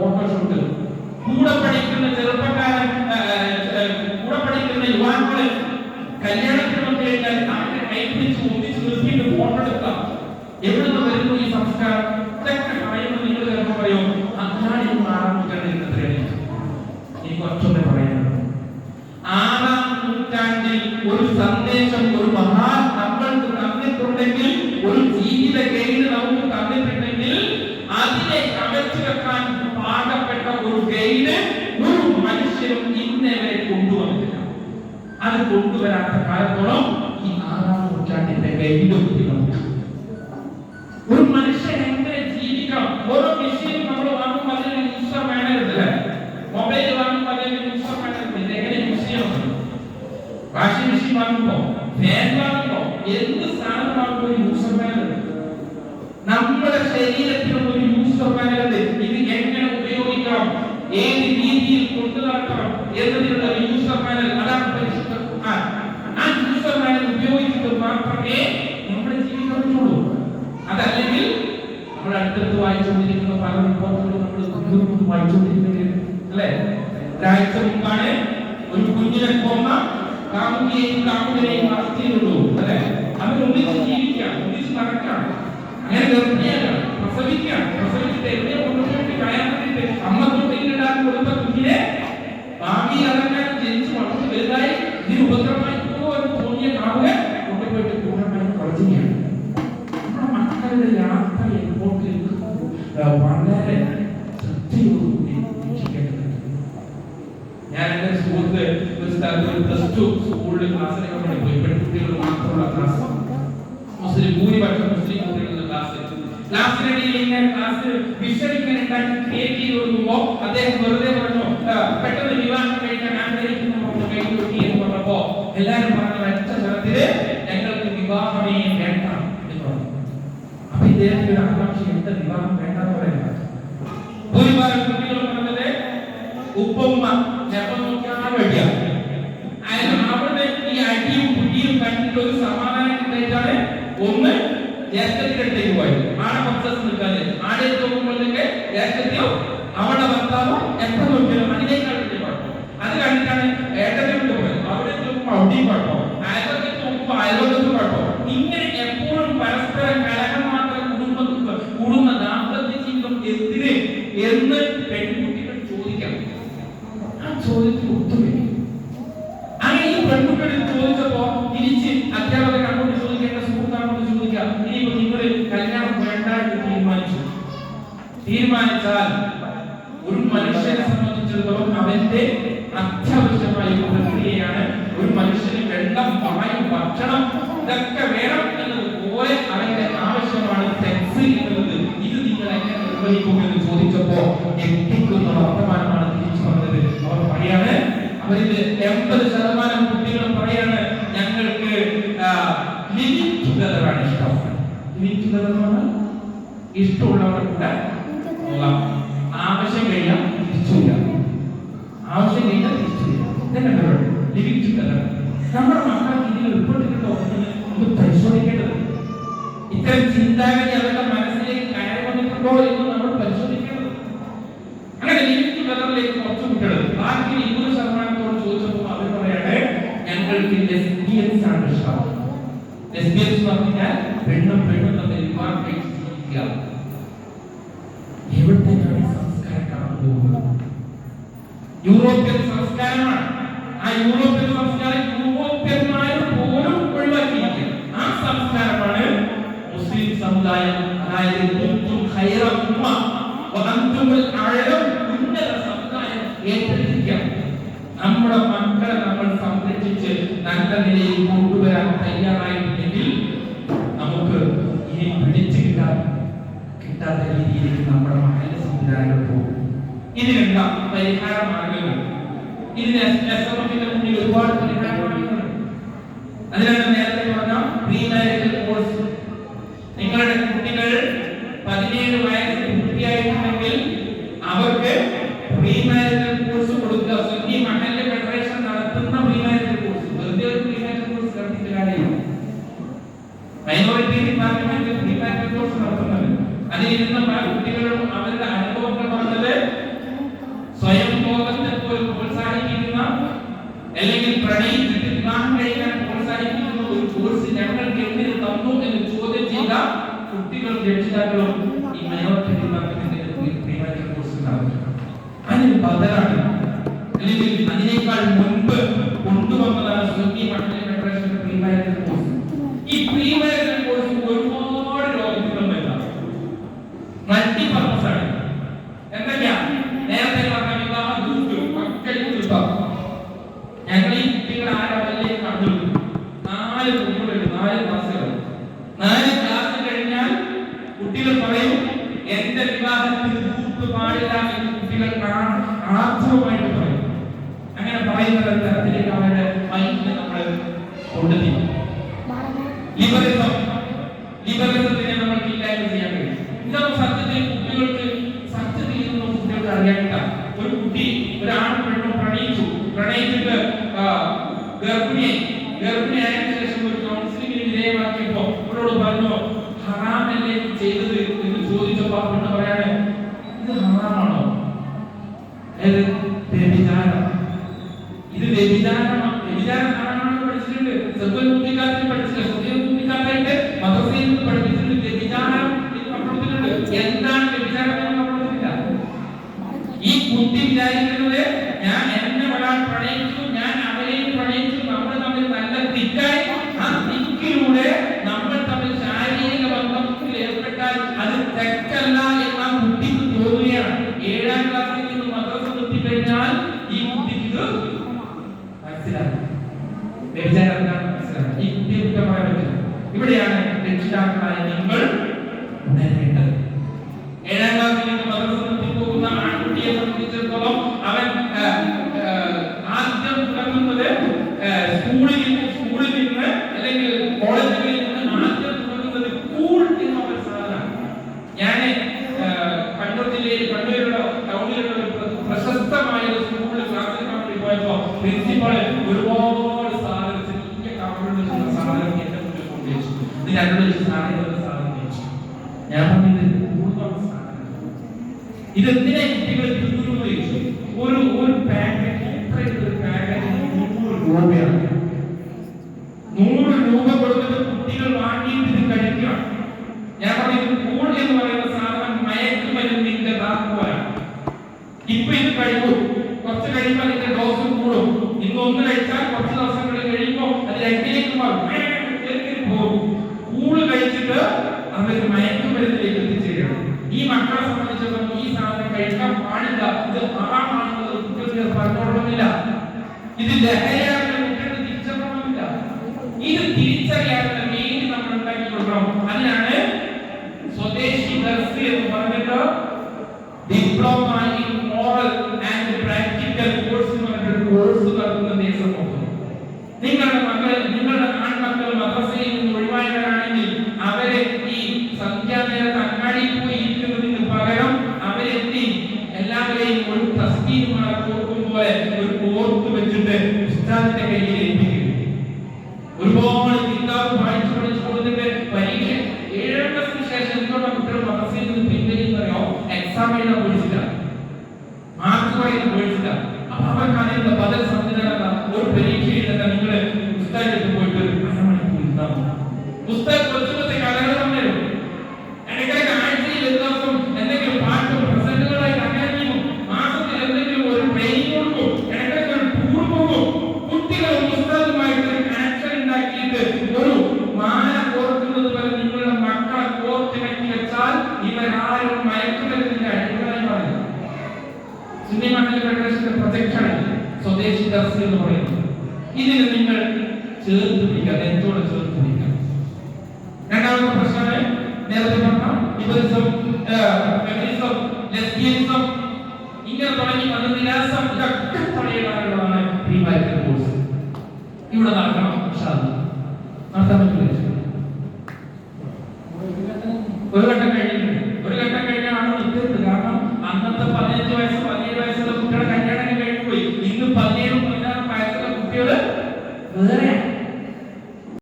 Photoshoot കൂടെ പഠിക്കുന്ന ചെറുപ്പക്കാരൻ കൂടെ പഠിക്കുന്ന യുവാക്കൾ കല്യാണത്തിനൊക്കെ കഴിഞ്ഞാൽ അവരെ കൈപിടിച്ച് ഒന്നിച്ച് നിർത്തിയിട്ട് ഫോട്ടോ എടുക്കാം. എവിടെ വരുന്നു ഈ സംസ്കാരം? ഇതൊക്കെ പറയുമ്പോൾ നിങ്ങൾ ചിലപ്പോൾ പറയും അതാണ് ഈ ആറാം നൂറ്റാണ്ടിൽ എത്രയാണ് ഈ പറയാനുള്ളത് ആറാം നൂറ്റാണ്ടിൽ ഒരു സന്ദേശം ഒരു മഹാൻ നമ്മൾക്ക് തന്നിട്ടുണ്ടെങ്കിൽ ഒരു ജീവിത ഗൈഡ് നമുക്ക് തന്നിട്ടുണ്ടെങ്കിൽ അതിനെ അടച്ചു വെക്കാൻ ഒരു ഒരു മനുഷ്യരും ഇന്നേ വരെ കൊണ്ടുവന്നിട്ടില്ല. അത് കൊണ്ടുവരാത്ത കാലത്തോളം ഈ ആറാം നൂറ്റാണ്ടിന്റെ ഗൈഡ് ഒരു മനുഷ്യൻ എങ്ങനെ ജീവിക്കണം? ഓരോ മെഷീനും നമ്മൾ വാങ്ങുമ്പോൾ അതിന് യൂസർ മാനുവൽ മൊബൈൽ വാങ്ങുമ്പോൾ അതിന് യൂസർ ഇത് എങ്ങനെ യൂസ് ചെയ്യണം? വാഷിംഗ് മെഷീൻ വാങ്ങുമ്പോ ഫാൻ വാങ്ങുമ്പോ എന്ത് സാധനം വാങ്ങുമ്പോൾ യൂസർ മാനുവൽ നമ്മുടെ ശരീരത്തിനും ഒരു യൂസർ മാനുവൽ ഉണ്ട് ഇത് എങ്ങനെ ഉപയോഗിക്കണം ഏത് രീതിയിൽ കൊണ്ടു നടക്കണം എന്നതിനുള്ള യൂസർ മാനൽ അതാണ് പരിശുദ്ധ ഖുർആൻ. ആ യൂസർ മാനൽ ഉപയോഗിച്ചിട്ട് മാത്രമേ നമ്മുടെ ജീവിതം ഉള്ളൂ അതല്ലെങ്കിൽ നമ്മൾ അടുത്തടുത്ത് വായിച്ചുകൊണ്ടിരിക്കുന്ന പല റിപ്പോർട്ടുകളും നമ്മൾ ബുദ്ധിമുട്ട് വായിച്ചുകൊണ്ടിരിക്കുന്നത് അല്ലേ? ഒരാഴ്ച മുമ്പാണ് ഒരു കുഞ്ഞിനെ കൊന്ന കാമുകിയെയും കാമുകനെയും അറസ്റ്റ് ചെയ്തുള്ളൂ. അല്ലേ? അവർ ഒന്നിച്ച് ജീവിക്കാം ഒന്നിച്ച് നടക്കാം അങ്ങനെ ഗർഭിണിയാണ് പ്രസവിക്കാം പ്രസവിച്ചിട്ട് എവിടെ പ്ലസ് ടു സ്കൂളിൽ ക്ലാസ്സിലൊക്കെ പഠിക്കും. പെൺകുട്ടികൾ മാത്രമുള്ള ക്ലാസ് മുസ്ലിം ഭൂരിപക്ഷം മുസ്ലിം കുട്ടികളുടെ ക്ലാസ് ക്ലാസ്സിനിടയിൽ ഇങ്ങനെ ക്ലാസ് വിഷയം ഇങ്ങനെ ഉണ്ടാക്കി ക്രിയേറ്റ് ചെയ്ത് കൊടുക്കുമ്പോ അദ്ദേഹം പറഞ്ഞു പെട്ടെന്ന് വിവാഹം കഴിക്കാൻ ആഗ്രഹിക്കുന്നു എന്ന് കൈ കൊട്ടി എന്ന് എല്ലാരും പറഞ്ഞ ഒറ്റ സ്വരത്തിൽ ഞങ്ങൾക്ക് വിവാഹമേ വേണ്ട എന്ന് പറഞ്ഞു. അപ്പൊ ഇദ്ദേഹത്തിന്റെ ആകാംക്ഷ എന്താ വിവാഹം വേണ്ടെന്ന് പറയുന്നത്? ഭൂരിഭാഗം കുട്ടികൾ പറഞ്ഞത് ഉപ്പുമ്മ ജപം അവിടെ ഈ അടിയും പുടിയും കണ്ടിട്ട് ഒരു സമാധാനം കിട്ടിയിട്ടാണ് ഒന്ന് ജ്യേഷ്ഠത്തിന്റെ പോയി ആടെ കുറച്ച് നിൽക്കാതെ. ആടെ നോക്കുമ്പോഴത്തേക്ക് ജ്യേഷ്ഠത്തെയോ അവളുടെ ഭർത്താവോ എത്ര തീരുമാനിച്ചാൽ ഒരു മനുഷ്യനെ സംബന്ധിച്ചിടത്തോളം അവന്റെ അത്യാവശ്യമായ പ്രക്രിയയാണ് ഒരു മനുഷ്യന് വെള്ളം വായു ഭക്ഷണം ഇതൊക്കെ വേണം എന്നതുപോലെ അവന്റെ ആവശ്യമാണ് സെക്സ് എന്നത്. ഇത് നിങ്ങൾ എങ്ങനെ നിർവഹിക്കും എന്ന് ചോദിച്ചപ്പോ ഞെട്ടിക്കുന്ന വർത്തമാനമാണ് തിരിച്ചു വന്നത് അവർ പറയാണ് അവരിൽ എൺപത് ശതമാനം കുട്ടികളും പറയാണ് ഞങ്ങൾക്ക് ലിമിറ്റ് ടുഗദർ ആണ് ഇഷ്ടം. ലിമിറ്റ് ടുഗദർ ഇഷ്ടമുള്ളവരുടെ കൂടെ പോകാം തിരിച്ചില്ല ആവശ്യമില്ല തിരിച്ചില്ല ഇതന്നെ ടുഗദർ നമ്മുടെ മക്കൾക്ക് ഇതിൽ ഉൾപ്പെട്ടിട്ടുണ്ടോ നമുക്ക് പരിശോധിക്കേണ്ടത് ഇത്തരം ചിന്താഗതി അവരുടെ മനസ്സിലേക്ക് കയറി വന്നിട്ടുണ്ടോ എന്ന് നമ്മൾ പരിശോധിക്കേണ്ടത് അങ്ങനെ ലിമിറ്റ് ടുഗദറിലേക്ക് കുറച്ച് കുട്ടികൾ ബാക്കി ഇരുപത് ശതമാനത്തോട് ചോദിച്ചപ്പോൾ അവർ പറയട്ടെ ഞങ്ങൾക്ക് ലെസ്ബിയൻസ് ആണ് ഇഷ്ടം. ലെസ്ബിയൻസ് എന്ന് പറഞ്ഞാൽ പെണ്ണും പെണ്ണും തമ്മിൽ വിവാഹം കഴിച്ച് ജീവിക്കുക എവിടത്തേക്കാണ് ഈ സംസ്കാരം കടന്നു പോകുന്നത് യൂറോപ്യൻ സംസ്കാരമാണ്. ആ യൂറോപ്യൻ സംസ്കാരം യൂറോപ്യന്മാർ പോലും ഒഴിവാക്കിയിരിക്കുക ആ സംസ്കാരമാണ് മുസ്ലിം സമുദായം അതായത് കുന്തും ഖൈറ ഉമ്മ വഅൻതുമുൽ അഅലം ഉന്നത സമുദായം ഏറ്റെടുക്കുക നമ്മുടെ മക്കളെ നമ്മൾ സംരക്ഷിച്ച് നല്ല നിലയിൽ കൊണ്ടുവരാൻ തയ്യാറായിട്ടുണ്ടെങ്കിൽ നമുക്ക് ഇനി പിടിച്ചു കിട്ടാൻ കിട്ടാത്ത രീതിയിലേക്ക് നമ്മുടെ മക്കളുടെ സംവിധാനങ്ങൾ പോകും. ഇതിനെന്താ പരിഹാര മാർഗങ്ങൾ. ഇതിന് എസ് എം എഫിന്റെ മുന്നിൽ ഒരുപാട് നേരത്തെ പറഞ്ഞ പ്രീ കോഴ്സ്. നിങ്ങളുടെ കുട്ടികൾ പതിനേഴ് വയസ്സ് പൂർത്തിയായിട്ടുണ്ടെങ്കിൽ അവർക്ക് പ്രീ മാരിറ്റൽ കോഴ്സ് കൊടുക്കുക. സുന്നി മഹല്ല് ഫെഡറേഷൻ നടത്തുന്ന പ്രീ മാരിറ്റൽ കോഴ്സ്. വെറുതെ ഒരു പ്രീ മാരിറ്റൽ കോഴ്സ് നടത്തിയിട്ട് കാര്യമില്ല minority department pre marital course നടത്തുന്നത്. അതിൽ ഇരുന്ന പല കുട്ടികളും അവരുടെ അനുഭവങ്ങൾ പറഞ്ഞത് പ്രണയിച്ചിട്ട് വിവാഹം കഴിക്കാൻ പ്രോത്സാഹിപ്പിക്കുന്ന ഒരു കോഴ്സ് ഞങ്ങൾക്ക് എന്തിനു തന്നു എന്ന് ചോദ്യം ചെയ്ത കുട്ടികളും രക്ഷിതാക്കളും ഈ മൈനോറിറ്റി വിഭാഗത്തിന്റെ പ്രീമാറ്റർ കോഴ്സ് ഉണ്ടാവുക അതിന് ബദലാണ് അല്ലെങ്കിൽ അതിനേക്കാൾ മുൻപ് കൊണ്ടുവന്നതാണ് സുന്നി മക്കളെ ഫെഡറേഷന്റെ പ്രീമാറ്റർ കോഴ്സ് ഈ പ്രീമാറ്റർ കോഴ്സ് ഒരുപാട് രോഗങ്ങളുണ്ട് മൾട്ടിപർപ്പസ് ആണ്. എന്തൊക്കെയാ? നേരത്തെ പറഞ്ഞ വിവാഹ ഗ്രൂപ്പ് മക്കളിൽ വിഭാഗം ഞങ്ങൾ ഈ കുട്ടികളെ ആ ലെവലിലേക്ക് കണ്ടു നാല് കുട്ടികളുണ്ട് നാല് ക്ലാസ്സുകൾ നാല് ക്ലാസ് കഴിഞ്ഞാൽ കുട്ടികൾ പറയും എന്റെ വിവാഹത്തിൽ ഗ്രൂപ്പ് പാടില്ല എന്ന് കുട്ടികൾ ആർജവമായിട്ട് പറയും. അങ്ങനെ പറയുന്ന തരത്തിലേക്ക് അവരുടെ മൈൻഡ് നമ്മൾ കൊണ്ടുതീരും ലിബറലിസം ലിബറലിസത്തിനെ നമുക്ക് ഇല്ലായ്മ ചെയ്യാൻ കഴിയും ഇതൊന്നും സത്യത്തിൽ കുട്ടികൾക്ക് സത്യത്തിൽ ഇതൊന്നും കുട്ടികൾക്ക് അറിയാനില്ല ഒരു കുട്ടി ഒരു ആണും പെണ്ണും പ്രണയിച്ചു പ്രണയിച്ചിട്ട് ആ, ഗർഭിണിയെ ഗർഭിണിയായതിനു ശേഷം ഒരു കൗൺസിലിംഗിന് വിധേയമാക്കിയപ്പോ അവരോട് പറഞ്ഞു ഹറാമല്ലേ നീ ചെയ്തത് എന്ന് ചോദിച്ചപ്പോൾ ആ പെണ്ണ് പറയാണ് ഇത് ഹറാമാണോ? ഏത് വ്യഭിചാരം ഇത് വ്യഭിചാരമാണ് വ്യഭിചാരം കാണാനാണ് പഠിച്ചിട്ടുണ്ട്. സെബൽ കുട്ടിക്കാലത്തിൽ പഠിച്ചില്ല സുധീർ കുട്ടിക്കാലത്തായിട്ട് മദ്രസയിൽ പഠിപ്പിച്ചിട്ടുണ്ട് വ്യഭിചാരം പഠിപ്പിച്ചിട്ടുണ്ട് എന്താണ് വ്യഭിചാരം എന്ന് പഠിപ്പിച്ചില്ല ഈ കുട്ടി വിചാരിക്കുന്നത് ഞാൻ എന്നെ ഒരാൾ പ്രണയിച്ചു ഞാൻ അവരെയും പ്രണയിച്ചു നമ്മൾ തമ്മിൽ നല്ല തിക്കായി ആ തിക്കിലൂടെ നമ്മൾ തമ്മിൽ ശാരീരിക ബന്ധത്തിൽ ഏർപ്പെട്ടാൽ അത് തെറ്റല്ല എന്ന് ആ കുട്ടിക്ക് തോന്നുകയാണ് ഏഴാം ക്ലാസ്സിൽ നിന്ന് മദ്രസ നിർത്തിക്കഴിഞ്ഞാൽ ഈ കുട്ടിക്ക് ഇത് മനസ്സിലാകും വ്യഭിചാരം എന്താണെന്ന് ഈ കുട്ടിയെ കുറ്റമായ ഇവിടെയാണ് രക്ഷിതാക്കളായ നിങ്ങൾ ഉണരേണ്ടത് ഏഴാം ക്ലാസ്സിൽ നിന്ന് മദ്രസ നിർത്തി പോകുന്ന ആൺകുട്ടിയെ സംബന്ധിച്ചിടത്തോളം അവൻ ആ, ആ, ആദ്യം തുടങ്ങുന്നത് ആ, സ്കൂളിൽ നിന്ന് സ്കൂളിൽ നിന്ന് അല്ലെങ്കിൽ കോളേജുകളിൽ നിന്ന് ആദ്യം തുടങ്ങുന്നത് കൂൾ എന്ന ഒരു സാധനമാണ് ഞാൻ കണ്ണൂർ ജില്ലയിൽ കണ്ണൂരിലുള്ള ടൗണിലുള്ള ഒരു പ്ര- പ്രശസ്തമായ ഒരു സ്കൂളിൽ ക്ലാസ്സിൽ വേണ്ടി പോയപ്പോ പ്രിൻസിപ്പൾ ഒരുപാട് സാധനം ചെറിയ കവറിൽ വെച്ചുള്ള സാധനം എന്റെ മുന്നിൽ കൊണ്ടുവച്ചു ഇത് രണ്ടു വെച്ച് സാധനം സാധനം ഞാൻ പറഞ്ഞത് കൂടുതൽ എന്തിനാ കുട്ടികൾ തിന്നു ചോദിച്ചു? ഒരു ഒരു പാക്കറ്റ് എത്രയുടെ ഒരു പാക്കറ്റ് നൂറ് രൂപയാണ് നൂറ് രൂപ കൊടുത്തിട്ട് കുട്ടികൾ വാങ്ങിയിട്ട് ഇത് കഴിക്കുക. ഞാൻ പറയുന്നത് കൂൾ എന്ന് പറയുന്ന സാധനം മയക്കുമരുന്നിന്റെ താക്കോലാണ് ഇപ്പൊ ഇത് കഴിക്കും കുറച്ച് കഴിയുമ്പോൾ അതിന്റെ ഡോസ് കൂടും ഇന്ന് ഒന്ന് കഴിച്ചാൽ കുറച്ച് ദിവസങ്ങളിൽ കഴിയുമ്പോൾ അത് രണ്ടിലേക്ക് മാറും മേ, കേറി പോകും കൂൾ കഴിച്ചിട്ട് അവർ മയക്കുമരുന്നിലേക്ക് എത്തിച്ചേരണം ഈ മക്കളെ സംബന്ധിച്ചിടത്തോളം ഈ സാധനം കഴിക്കാൻ പാടില്ല ഇത് ഹറാമാണെന്നത് പറഞ്ഞോളണമെന്നില്ല ഇത് ഇത് സ്വദേശി എന്ന് diploma in moral and practical course course നിങ്ങളുടെ മക്കൾ നിങ്ങളുടെ ആൺമക്കൾ മദ്രസയിൽ നിന്ന് ഒഴിവായവരാണെങ്കിൽ അവരെ സുന്നി മണ്ഡല ഫെഡറേഷന്റെ പ്രൊജക്റ്റാണ് സ്വദേശി ദർശി എന്ന് പറയുന്നത്. നിങ്ങൾ ചേർത്ത് പിടിക്കുക നെഞ്ചോട് ചേർത്ത് പിടിക്കുക നേരത്തെ പറഞ്ഞ ഇവരിസം ഫെമിനിസം ലെസ്ബിയനിസം ഇങ്ങനെ തുടങ്ങി മതനിരാസം ഇതൊക്കെ തടയിടാനുള്ളതാണ് പ്രീ കോഴ്സ്. ഇവിടെ നടക്കണം.